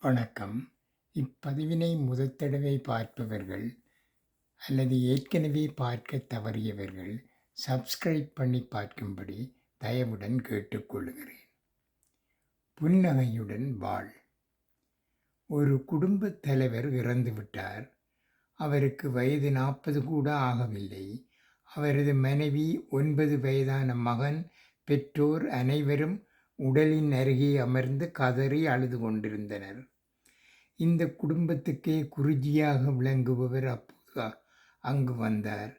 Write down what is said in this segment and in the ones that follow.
வணக்கம். இப்பதிவினை முதல் தடவை பார்ப்பவர்கள் அல்லது ஏற்கனவே பார்க்க தவறியவர்கள் சப்ஸ்கிரைப் பண்ணி பார்க்கும்படி தயவுடன் கேட்டுக்கொள்கிறேன். புன்னகையுடன் வாழ். ஒரு குடும்பத் தலைவர் இறந்துவிட்டார் அவருக்கு வயது நாற்பது கூட ஆகவில்லை. அவரது மனைவி ஒன்பது வயதான மகன் பெற்றோர் அனைவரும் உடலின் அருகே அமர்ந்து கதறி அழுது கொண்டிருந்தனர் இந்த குடும்பத்துக்கே குருஜியாக விளங்குபவர் அப்போது அங்கு வந்தார்.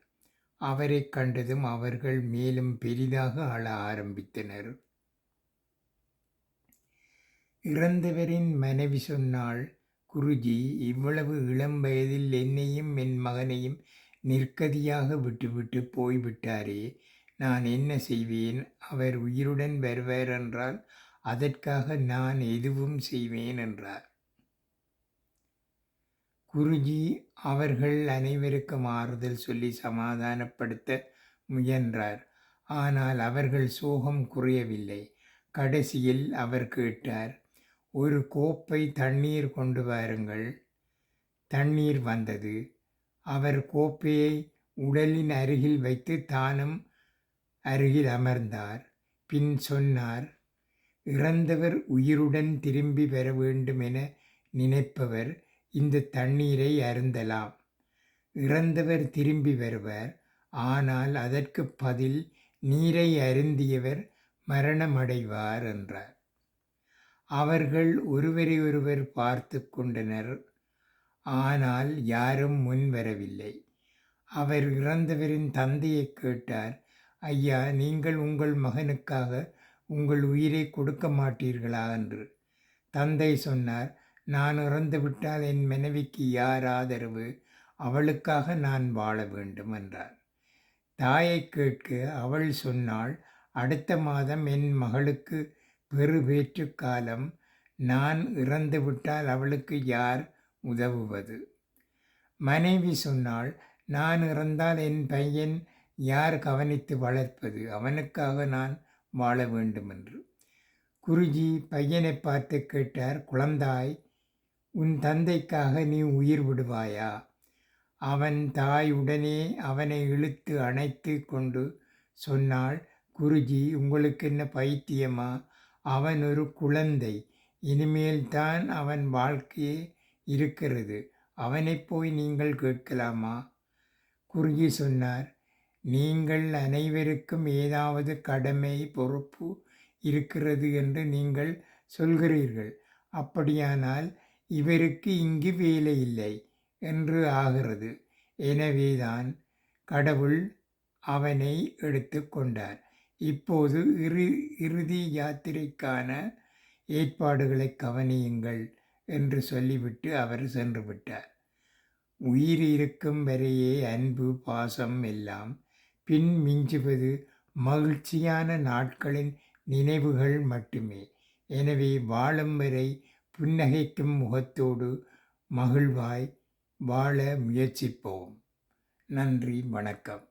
அவரை கண்டதும் அவர்கள் மேலும் பெரிதாக அழ ஆரம்பித்தனர். இறந்தவரின் மனைவி சொன்னாள் குருஜி இவ்வளவு இளம் வயதில் என்னையும் என் மகனையும் நிற்கதியாக விட்டுவிட்டு போய்விட்டாரே. நான் என்ன செய்வேன்? அவர் உயிருடன் வருவார் என்றால் அதற்காக நான் எதுவும் செய்வேன் என்றார். குருஜி அவர்கள் அனைவருக்கும் ஆறுதல் சொல்லி சமாதானப்படுத்த முயன்றார். ஆனால் அவர்கள் சோகம் குறையவில்லை. கடைசியில் அவர் கேட்டார் ஒரு கோப்பை தண்ணீர் கொண்டு வாருங்கள். தண்ணீர் வந்தது. அவர் கோப்பையை உடலின் அருகில் வைத்து தானும் அருகில் அமர்ந்தார். பின் சொன்னார் இறந்தவர் உயிருடன் திரும்பி வர வேண்டும் என நினைப்பவர் இந்த தண்ணீரை அருந்தலாம். இறந்தவர் திரும்பி வருவர். ஆனால் அதற்கு பதில் நீரை அருந்தியவர் மரணமடைவார் என்றார். அவர்கள் ஒருவரை ஒருவர் பார்த்து கொண்டனர். ஆனால் யாரும் முன் வரவில்லை. அவர் இறந்தவரின் தந்தையை கேட்டார் ஐயா நீங்கள் உங்கள் மகனுக்காக உங்கள் உயிரை கொடுக்க மாட்டீர்களா? என்று. தந்தை சொன்னார் நான் இறந்துவிட்டால் என் மனைவிக்கு யார் ஆதரவு? அவளுக்காக நான் வாழ வேண்டும் என்றார். தாயை கேட்க அவள் சொன்னாள் அடுத்த மாதம் என் மகளுக்கு பெருவேற்று காலம். நான் இறந்துவிட்டால் அவளுக்கு யார் உதவுவது? மனைவி சொன்னாள் நான் இறந்தால் என் பையன் யார் கவனித்து வளர்ப்பது? அவனுக்காக நான் வாழ வேண்டும் என்று குருஜி பையனை பார்த்து கேட்டார் குழந்தாய் உன் தந்தைக்காக நீ உயிர் விடுவாயா? அவன் தாய் உடனே அவனை இழுத்து அணைத்து கொண்டு சொன்னாள் குருஜி உங்களுக்கு என்ன பைத்தியமா? அவன் ஒரு குழந்தை. இனிமேல் தான் அவன் வாழ்க்கையே இருக்கிறது. அவனை போய் நீங்கள் கேட்கலாமா? குருஜி சொன்னார் நீங்கள் அனைவருக்கும் ஏதாவது கடமை பொறுப்பு இருக்கிறது என்று நீங்கள் சொல்கிறீர்கள். அப்படியானால் இவருக்கு இங்கு வேலை இல்லை என்று ஆகிறது. எனவேதான் கடவுள் அவனை எடுத்து கொண்டார். இப்போது இறு இறுதி யாத்திரைக்கான ஏற்பாடுகளை கவனியுங்கள் என்று சொல்லிவிட்டு அவர் சென்று விட்டார். உயிர் இருக்கும் வரையே அன்பு பாசம் எல்லாம் பின் மிஞ்சுவது மகிழ்ச்சியான நாட்களின் நினைவுகள் மட்டுமே. எனவே வாழும் வரை புன்னகைக்கும் முகத்தோடு மகிழ்வாய் வாழ முயற்சிப்போம். நன்றி வணக்கம்.